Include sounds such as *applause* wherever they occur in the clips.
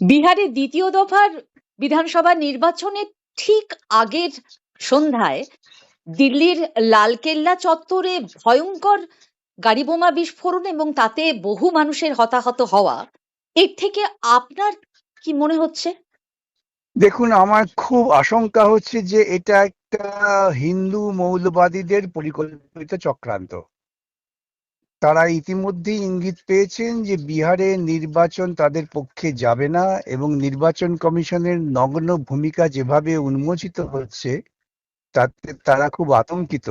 বিহারে দ্বিতীয় দফার বিধানসভা নির্বাচনের ঠিক আগের সন্ধ্যায় দিল্লির লালকেল্লা চত্বরে ভয়ঙ্কর গাড়ি বোমা বিস্ফোরণ এবং তাতে বহু মানুষের হতাহত হওয়া, এর থেকে আপনার কি মনে হচ্ছে? দেখুন, আমার খুব আশঙ্কা হচ্ছে যে এটা একটা হিন্দু মৌলবাদীদের পরিকল্পিত চক্রান্ত। তারা ইতিমধ্যেই ইঙ্গিত পেয়েছেন যে বিহারে নির্বাচন তাদের পক্ষে যাবে না এবং নির্বাচন কমিশনের নগ্ন ভূমিকা যেভাবে উন্মোচিত হচ্ছে, তাতে তারা খুব আতঙ্কিত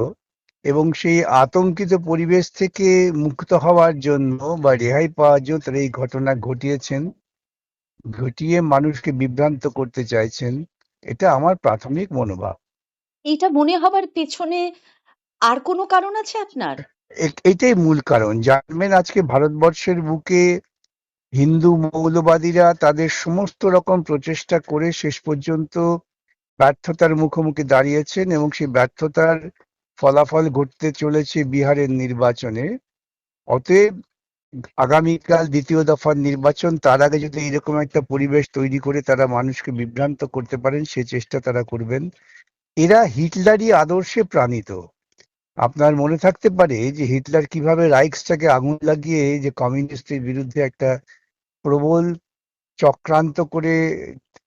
এবং সেই আতঙ্কিত পরিবেশ থেকে মুক্ত হওয়ার জন্য বা রেহাই পাওয়ার জন্য তারা এই ঘটনা ঘটিয়েছেন, ঘটিয়ে মানুষকে বিভ্রান্ত করতে চাইছেন। এটা আমার প্রাথমিক মনোভাব। এটা মনে হবার পেছনে আর কোনো কারণ আছে আপনার? এটাই মূল কারণ। জানবেন আজকে ভারতবর্ষের বুকে হিন্দু মৌলবাদীরা তাদের সমস্ত রকম প্রচেষ্টা করে শেষ পর্যন্ত ব্যর্থতার মুখোমুখি দাঁড়িয়েছেন এবং সেই ব্যর্থতার ফলাফল ঘটতে চলেছে বিহারের নির্বাচনে। অতএব আগামীকাল দ্বিতীয় দফার নির্বাচন, তার আগে যদি এরকম একটা পরিবেশ তৈরি করে তারা মানুষকে বিভ্রান্ত করতে পারেন, সে চেষ্টা তারা করবেন। এরা হিটলারি আদর্শে প্রাণিত। আপনার মনে থাকতে পারে যে হিটলার কীভাবে রাইক্সটাকে আগুন লাগিয়ে যে কমিউনিস্টের বিরুদ্ধে একটা প্রবল চক্রান্ত করে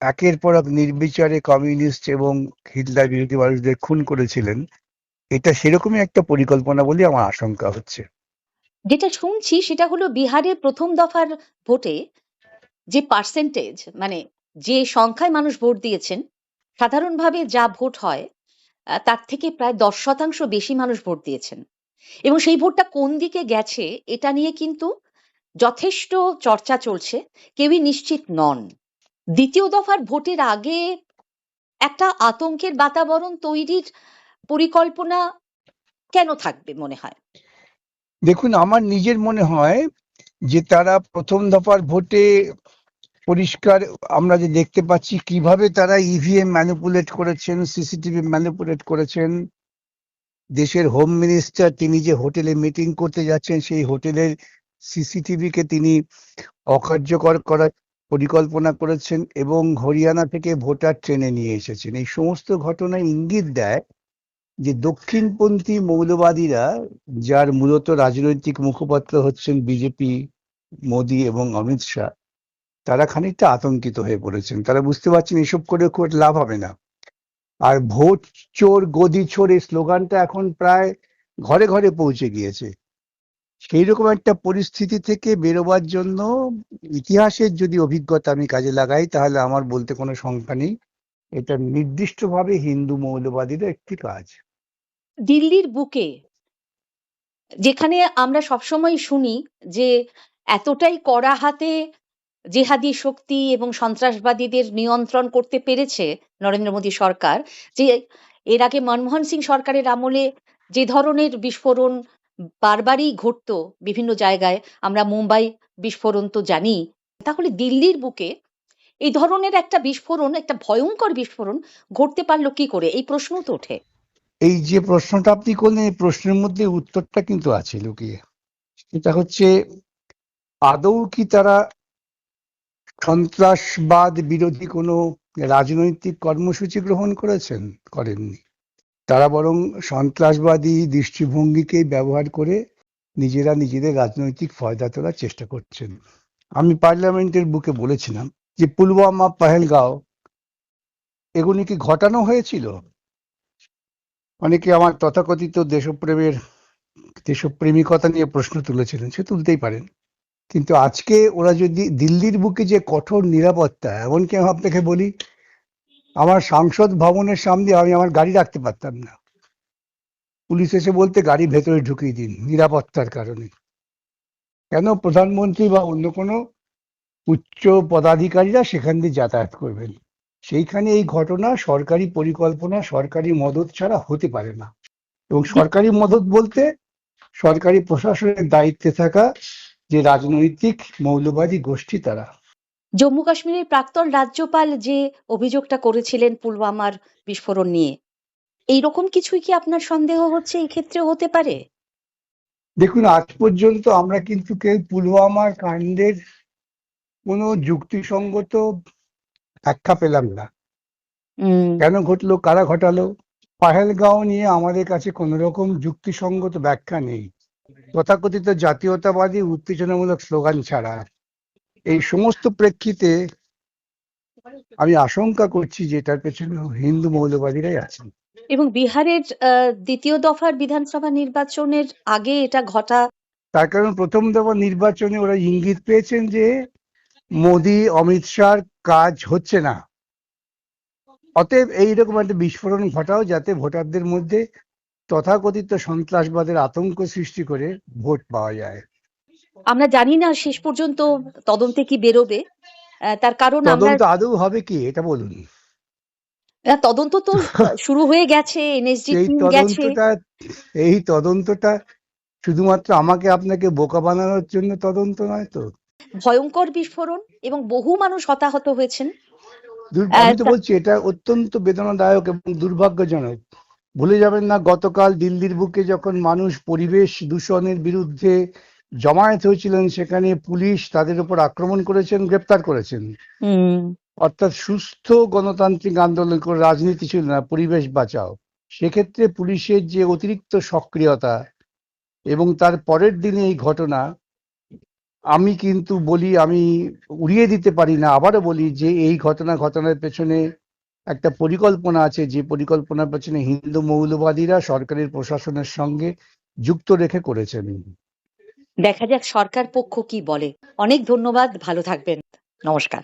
একের পর এক নির্বিচারে কমিউনিস্ট এবং হিটলার বিরোধী মানুষদের খুন করেছিলেন, এটা সেরকমই একটা পরিকল্পনা বলে আমার আশঙ্কা হচ্ছে। যেটা শুনছি সেটা হলো বিহারের প্রথম দফার ভোটে যে পার্সেন্টেজ মানে যে সংখ্যায় মানুষ ভোট দিয়েছেন, সাধারণভাবে যা ভোট হয় তার থেকে প্রায় দশ শতাংশ বেশি মানুষ ভোট দিয়েছেন। এবং সেই ভোটটা কোন দিকে গেছে, এটা নিয়ে কিন্তু যথেষ্ট চর্চা চলছে, কেউই নিশ্চিত নন। দ্বিতীয় দফার ভোটের আগে একটা আতঙ্কের বাতাবরণ তৈরির পরিকল্পনা কেন থাকবে মনে হয়? দেখুন, আমার নিজের মনে হয় যে তারা প্রথম দফার ভোটে পরিষ্কার আমরা যে দেখতে পাচ্ছি, কীভাবে তারা E ইভিএম ম্যানিপুলেট করেছেন সিসিটিভি ম্যানিপুলেট করেছেন। দেশের হোম মিনিস্টার তিনি যে হোটেলে মিটিং করতে যাচ্ছেন, সেই হোটেলের সিসিটিভি কে তিনি অকার্যকর করার পরিকল্পনা করেছেন এবং হরিয়ানা থেকে ভোটার ট্রেনে নিয়ে এসেছেন। এই সমস্ত ঘটনা ইঙ্গিত দেয় যে দক্ষিণপন্থী মৌলবাদীরা, যার মূলত রাজনৈতিক মুখপাত্র হচ্ছেন বিজেপি, মোদী এবং অমিত শাহ তারা খানিকটা আতঙ্কিত হয়ে পড়েছেন। তারা বুঝতে পারছেন এসব করে খুব লাভ হবে না। আর ভোট চোর, গদি চোর এই স্লোগানটা এখন প্রায় ঘরে ঘরে পৌঁছে গিয়েছে। সেই রকম একটা পরিস্থিতি থেকে বেরোবার জন্য ইতিহাসের যদি অভিজ্ঞতা আমি কাজে লাগাই, তাহলে আমার বলতে কোনো সংখ্যা নেই। এটা নির্দিষ্টভাবে হিন্দু মৌলবাদীদের একটি কাজ। দিল্লির বুকে যেখানে আমরা সবসময় শুনি যে, এতটাই কড়া হাতে জেহাদি শক্তি এবং সন্ত্রাসবাদীদের নিয়ন্ত্রণ করতে পেরেছে নরেন্দ্র মোদী সরকার। যে এর আগে মনমোহন সিং সরকারের আমলে যে ধরনের বিস্ফোরণ বারবারই ঘটতো বিভিন্ন জায়গায়, আমরা মুম্বাই বিস্ফোরণ তো জানি। তাহলে দিল্লির বুকে এই ধরনের একটা বিস্ফোরণ, একটা ভয়ঙ্কর বিস্ফোরণ ঘটতে পারল কি করে? এই প্রশ্ন তো ওঠে। এই যে প্রশ্নটা আপনি করলেন, এই প্রশ্নের মধ্যে উত্তরটা কিন্তু আছে লুকিয়ে। সেটা হচ্ছে, আদৌ কি তারা সন্ত্রাসবাদ বিরোধী কোনো রাজনৈতিক কর্মসূচি গ্রহণ করেছেন, করেননি। তারা বরং সন্ত্রাসবাদী দৃষ্টিভঙ্গিকে ব্যবহার করে নিজেরা নিজেদের রাজনৈতিক ফয়দা তোলার চেষ্টা করছেন। আমি পার্লামেন্টের বুকে বলেছিলাম যে পুলওয়ামা, পাহেলগাঁও, এগুলি কি ঘটানো হয়েছিল? অনেকে আমার তথাকথিত দেশপ্রেমের, দেশপ্রেমিকতা নিয়ে প্রশ্ন তুলেছিলেন, সে তুলতেই পারেন। কিন্তু আজকে ওরা যদি দিল্লির বুকে যে কঠোর নিরাপত্তা, এমনকি আমি আপনাকে বলি, আমার সাংসদ ভবনের সামনে আমি আমার গাড়ি রাখতে পারতাম না। পুলিশ এসে বলতে, গাড়ি ভেতরে ঢুকিয়ে দিন, নিরাপত্তার কারণে। কেন? প্রধানমন্ত্রী বা অন্য কোনো উচ্চ পদাধিকারীরা সেখান দিয়ে যাতায়াত করবেন। সেইখানে এই ঘটনা সরকারি পরিকল্পনা, সরকারি মদত ছাড়া হতে পারে না। এবং সরকারি মদত বলতে সরকারি প্রশাসনের দায়িত্বে থাকা যে রাজনৈতিক মৌলবাদী গোষ্ঠী তারা। জম্মু কাশ্মীরের প্রাক্তন রাজ্যপাল যে অভিযোগটা করেছিলেন পুলওয়ামার বিস্ফোরণ নিয়ে এইরকম কিছুই কি আপনার সন্দেহ হচ্ছে? এই ক্ষেত্রে হতে পারে? দেখুন আজ পর্যন্ত আমরা কিন্তু কেউ পুলওয়ামার কাণ্ডের কোনো যুক্তিসঙ্গত ব্যাখ্যা পেলাম না। কেন ঘটলো? কারা ঘটালো? পাহেলগাঁও নিয়ে আমাদের কাছে কোনো রকম যুক্তিসঙ্গত ব্যাখ্যা নেই। তথাকথিত জাতীয়তাবাদী উত্তেজনামূলক স্লোগান ছাড়া এই সমস্ত প্রেক্ষিতে আমি আশঙ্কা করছি যে এটার পেছনে হিন্দু মৌলবাদীরাই আছেন। এবং বিহারের দ্বিতীয় দফার বিধানসভা নির্বাচনের আগে এটা ঘটা। তার কারণ প্রথম দফা নির্বাচনে ওরা ইঙ্গিত পেয়েছেন যে মোদি অমিত শাহর কাজ হচ্ছে না। অতএব এইরকম একটা বিস্ফোরণ ঘটাও যাতে ভোটারদের মধ্যে তথাকথিত সন্ত্রাসবাদের আতঙ্ক সৃষ্টি করে ভোট পাওয়া যায়। আমরা জানি না শেষ পর্যন্ত তদন্তে কি বেরোবে। তার কারণ তদন্ত আদৌ হবে কি এটা বলুন। তদন্ত তো *laughs* শুরু হয়ে গেছে এনএসজি এই গেছে। তদন্তটা এই তদন্তটা শুধুমাত্র আমাকে আপনাকে বোকা বানানোর জন্য তদন্ত নয় তো? ভয়ঙ্কর বিস্ফোরণ এবং বহু মানুষ হতাহত হয়েছেন। আমি তো বলছি এটা অত্যন্ত বেদনাদায়ক এবং দুর্ভাগ্যজনক। ভুলে যাবেন না গতকাল দিল্লির বুকে যখন মানুষ পরিবেশ দূষণের বিরুদ্ধে জমায়েত হয়েছিলেন সেখানে পুলিশ তাদের উপর আক্রমণ করেছেন গ্রেপ্তার করেছেন। অর্থাৎ সুস্থ গণতান্ত্রিক আন্দোলন করে রাজনীতি ছিল না পরিবেশ বাঁচাও। সেক্ষেত্রে পুলিশের যে অতিরিক্ত সক্রিয়তা এবং তার পরের দিনে এই ঘটনা আমি কিন্তু বলি আমি উড়িয়ে দিতে পারি না আবারও বলি যে এই ঘটনা ঘটনার পেছনে একটা পরিকল্পনা আছে, যে পরিকল্পনার পেছনে হিন্দু মৌলবাদীরা সরকারের প্রশাসনের সঙ্গে যুক্ত রেখে করেছেন। দেখা যাক সরকার পক্ষ কি বলে। অনেক ধন্যবাদ, ভালো থাকবেন। নমস্কার।